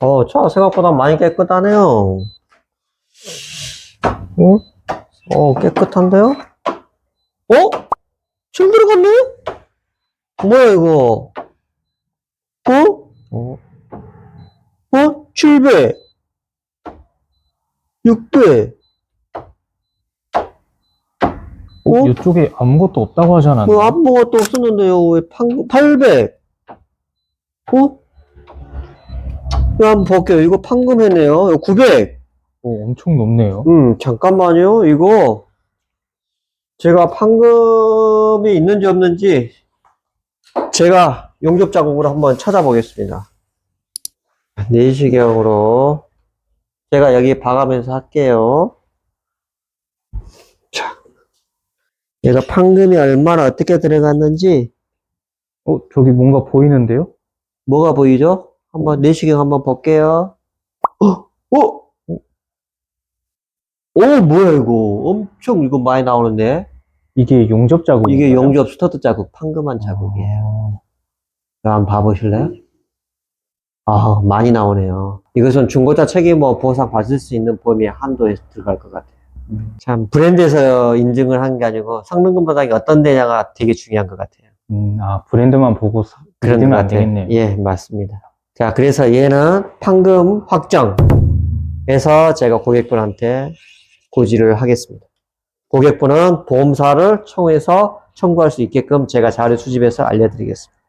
어, 차 생각보다 많이 깨끗하네요. 어? 어, 깨끗한데요? 어? 줄 들어갔네? 뭐야, 이거? 어? 어, 어? 7배. 6배. 어? 이쪽에 아무것도 없다고 하지 않았나요? 뭐 아무것도 없었는데요. 왜 판, 800? 어? 이거 한번 볼게요. 이거 판금했네요. 이거 900. 오, 엄청 높네요. 음, 잠깐만요. 이거 제가 판금이 있는지 없는지 제가 용접 자국으로 한번 찾아보겠습니다. 내시경으로 제가 여기 봐가면서 할게요. 자, 얘가 판금이 얼마나 어떻게 들어갔는지 어, 저기 뭔가 보이는데요? 뭐가 보이죠? 한번 내시경 한번 볼게요. 어, 어, 오, 뭐야 이거? 엄청 이거 많이 나오는데? 이게 용접 자국. 이게 용접 스터드 자국, 판금한 자국이에요. 이거 한번 봐보실래요? 아, 많이 나오네요. 이것은 중고차 책임뭐 보상 받을 수 있는 범위 한도에 들어갈 것 같아요. 음. 참, 브랜드에서 인증을 한 게 아니고 성능금 보상이 어떤 데냐가 되게 중요한 것 같아요. 음, 아, 브랜드만 보고 사- 그런 것 같아요. 되겠네요. 예, 맞습니다. 자, 그래서 얘는 판금 확정해서 제가 고객분한테 고지를 하겠습니다. 고객분은 보험사를 청해서 청구할 수 있게끔 제가 자료 수집해서 알려드리겠습니다.